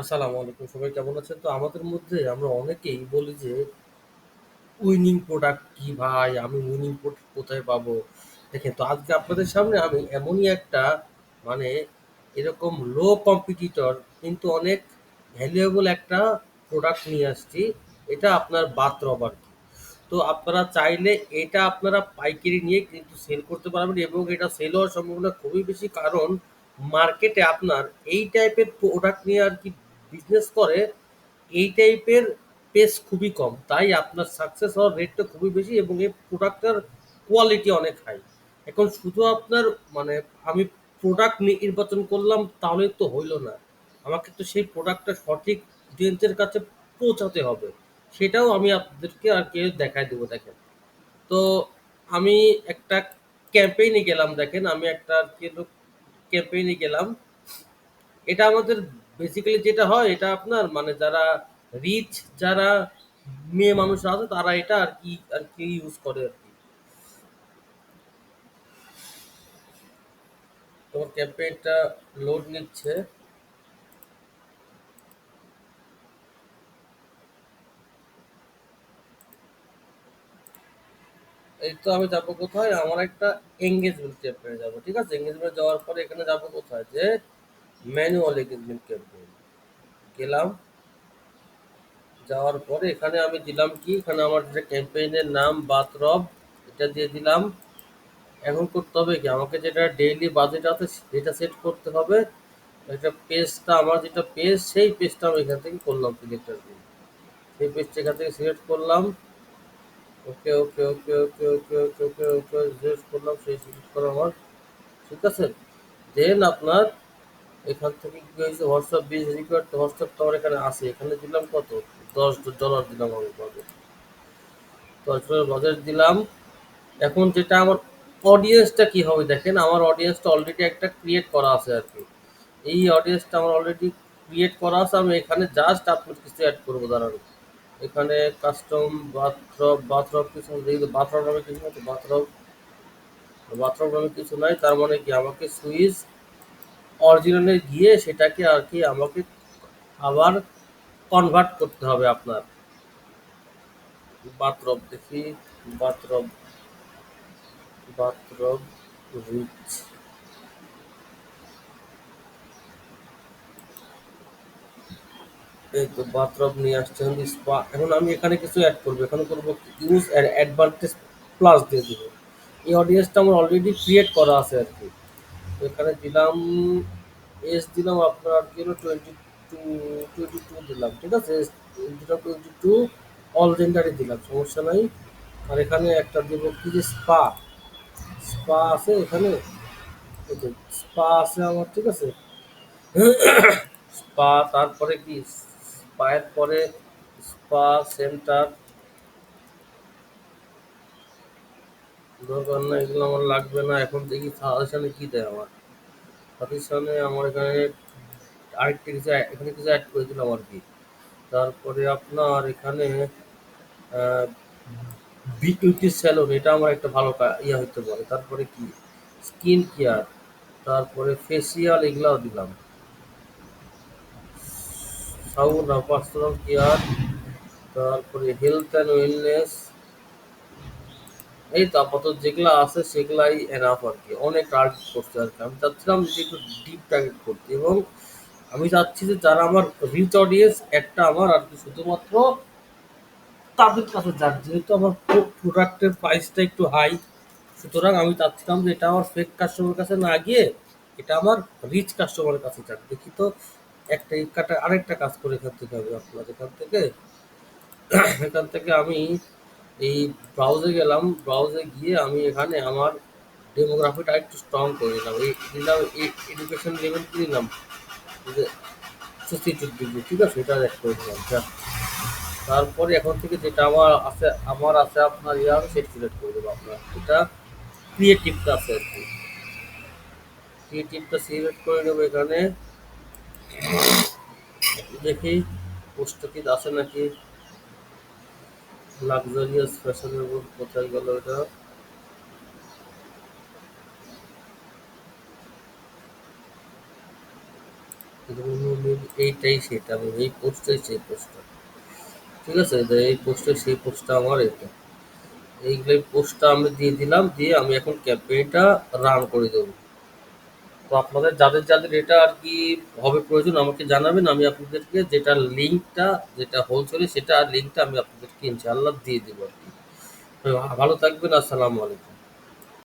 আসসালামু আলাইকুম, সবাই কেমন আছেন? তো আমাদের মধ্যে আমরা অনেকেই বলি যে উইনিং প্রোডাক্ট কি ভাই? আমি উইনিং প্রোডাক্ট কোথায় পাবো? দেখেন তো, আজকে আপনাদের সামনে আমি এমনই একটা মানে এরকম লো কম্পিটিটর কিন্তু অনেক ভ্যালুয়েবল একটা প্রোডাক্ট নিয়ে আসছি। এটা আপনার বাথরব আরকি। তো আপনারা চাইলে এটা আপনারা পাইকারি নিয়ে কিন্তু সেল করতে পারবেন এবং এটা সেল হওয়ার সম্ভাবনা খুবই বেশি, কারণ মার্কেটে আপনার এই টাইপের প্রোডাক্ট নিয়ে আর কি বিজনেস করে, এই টাইপের পেস খুবই কম। তাই আপনার সাকসেস হওয়ার রেটটা খুবই বেশি এবং এই প্রোডাক্টটার কোয়ালিটি অনেক হাই এখন শুধু আপনার মানে আমি প্রোডাক্ট নির্বাচন করলাম, তাহলে তো হইল না। আমাকে তো সেই প্রোডাক্টটা সঠিক অডিয়েন্সের কাছে পৌঁছাতে হবে। সেটাও আমি আপনাদেরকে আর কি দেখায় দেবো, দেখেন। তো আমি একটা ক্যাম্পেইনে গেলাম, দেখেন। আমি একটা আর কি ক্যাম্পেইনে গেলাম। এটা আমাদের বেসিক্যালি যেটা হয়, এটা আপনার মানে যারা রিচ যারা মেয়ে মানুষ আছে, তারা এটা আর কি আর কি ইউজ করে আর কি। তোমার ক্যাম্পেইনটা লোড নিচ্ছে। এই তো আমি যাব কোথায়? আমার একটা এঙ্গেজমেন্ট ক্যাম্পেইনে যাব, ঠিক আছে? এঙ্গেজমেন্ট যাওয়ার পরে এখানে যাব কোথায়? যে ম্যানুয়াল এঙ্গেজমেন্ট ক্যাম্পেইন গেলাম। যাওয়ার পরে এখানে আমি দিলাম কি? এখানে আমার যে ক্যাম্পেইনের নাম বাথরব, এটা দিয়ে দিলাম। এখন করতে হবে কি? আমাকে যেটা ডেইলি বাজেট আছে সেটা সেট করতে হবে। এটা পেজটা আমার যেটা পেজ সেই পেজটা আমি এখান থেকে করলাম সিলেক্ট দিয়ে। সেই পেজটা এখান থেকে সিলেক্ট করলাম। ওকে ওকে ওকে ওকে ওকে ওকে ওকে ওকে সিলেক্ট করলাম, সেই সিলেক্ট করা আমার ঠিক আছে? দেন আপনার এখান থেকে কি হয়েছে? হোয়াটসঅ্যাপ বিজ রিকোয়ার্ড তো হোয়াটসঅ্যাপ তো আমার এখানে আছে। এখানে দিলাম কত? দশ ডলার দিলাম আমি বাজেট দশ ডলার বাজেট দিলাম। এখন যেটা আমার অডিয়েন্সটা কি হবে দেখেন, আমার অডিয়েন্সটা অলরেডি একটা ক্রিয়েট করা আছে আর কি। এই অডিয়েন্সটা আমার অলরেডি ক্রিয়েট করা আছে। আমি এখানে জাস্ট আপনার কিছু অ্যাড করব, দাঁড়ান। এখানে কাস্টম বাথরব বাথরব কিছু দেখি বাথরব নামে কিছু বাথরব বাথরব নামে কিছু নাই, তার মানে কি আমাকে সুইচ অরিজিনালে গিয়ে সেটাকে আর কি আমাকে আবার কনভার্ট করতে হবে আপনার। বাথরব দেখি বাথরব বাথরব রিচ এই তো বাথরব নিয়ে আসছে এখন স্পা এখন আমি এখানে কিছু অ্যাড করব। এখানে করব ইউজ অ্যাডভান্টেজ প্লাস দিয়ে দিব। এই অডিয়েন্সটা আমার অলরেডি ক্রিয়েট করা আছে আর কি। এখানে দিলাম এস দিলাম আপনার কি টোয়েন্টি টু টোয়েন্টি টু দিলাম, ঠিক আছে? এস দিলাম টোয়েন্টি টু অল জেন্ডারে দিলাম, সমস্যা নাই। আর এখানে একটা দেব কি যে স্পা স্পা আছে এখানে? স্পা আছে আমার, ঠিক আছে? স্পা তারপরে কি? স্পায়ের পরে স্পা সেন্টার দরকার না, এগুলো আমার লাগবে না। এখন দেখি সাজেশনে কি দেয় আমার। সাজেশনে আমার এখানে আরেকটা কিছু এখানে কিছু অ্যাড করে দিলাম আর কি। তারপরে আপনার এখানে বিউটি স্যালন এটা আমার একটা ভালো ইয়ে হতে পারে। তারপরে কি? স্কিন কেয়ার তারপরে ফেসিয়াল এগুলাও দিলাম। সাউন্ড পার্সোনাল কেয়ার তারপরে হেলথ অ্যান্ড ওয়েলনেস এই তো আপাতত যেগুলো আছে সেগুলাই এনাফ আর কি অনেক টার্গেট করতে আর কি। আমি চাচ্ছিলাম যে একটু ডিপ টার্গেট করতে এবং আমি চাচ্ছি যে যারা আমার রিচ অডিয়েন্স একটা আমার আর কি শুধুমাত্র তাদের কাছে যাক। যেহেতু আমার প্রোডাক্টের প্রাইসটা একটু হাই সুতরাং আমি চাচ্ছিলাম যে এটা আমার ফেক কাস্টমার কাছে না গিয়ে এটা আমার রিচ কাস্টমারের কাছে যাক। দেখি তো একটা এই কাটা আরেকটা কাজ করে এখান থেকে হবে আপনার এখান থেকে। এখান থেকে আমি এই ব্রাউজে গেলাম ব্রাউজে গিয়ে আমি এখানে আমার ডেমোগ্রাফিটা একটু স্ট্রং করে নিলাম। এই দিলাম, এই এডুকেশন লেভেল কি দিলাম? ডিগ্রি ঠিক আছে? এটা অ্যাড করে দিলাম। তারপরে এখন থেকে যেটা আমার আছে আমার আছে আপনার ইয়ে হবে সেটা সিলেক্ট করে দেবো আপনার। এটা ক্রিয়েটিভটা আছে আর কি। ক্রিয়েটিভটা সিলেক্ট করে নেব এখানে। দেখি পোস্টকিট আছে নাকি? লাক্সারিয়াস ফ্যাশনের উপর কোথায় গেল এটা। এইটাই সেটা আমি এই পোস্টটাই সেই পোস্টটা ঠিক আছে? এই পোস্টে সেই পোস্টটা আমার এটা। এইগুলো পোস্টটা আমি দিয়ে দিলাম, দিয়ে আমি এখন ক্যাম্পেইনটা রান করে দেবো। তো আপনাদের যাদের যাদের এটা আর কি হবে প্রয়োজন, আমাকে জানাবেন, আমি আপনাদেরকে যেটা লিঙ্কটা, যেটা হোলসেলে সেটা লিঙ্কটা আমি আপনাদেরকে ইনশাআল্লাহ দিয়ে দেবো আর কি। ভালো থাকবেন, আসসালামু আলাইকুম।